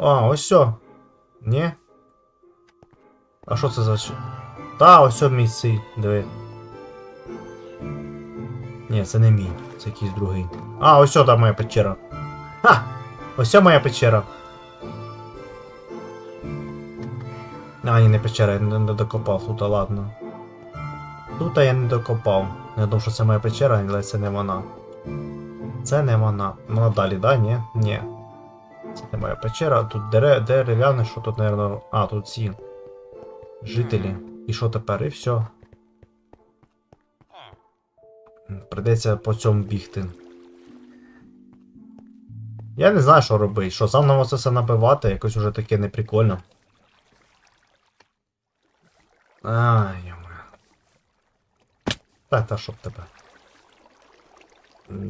А, ось все. Ні? А що це за? Та, ось все мій цей, диви. Ні, це не мій, це якийсь другий. А, ось сюди моя печера. Ха! Ось це моя печера. А, ні, не печера, я не, докопав тут, ладно. Тут я не докопав. Я думав, що це моя печера, але це не вона. Це не вона. Вона далі, да? Ні? Ні. Це не моя печера. Тут дере, дерев'яне, що тут, наверное. А, тут ці. Жителі. І що тепер? І все. Придеться по цьому бігти. Я не знаю, що робити. Що, сам нам це все набивати, якось уже таке неприкольно. Ай, яма. Та, та щоб тебе.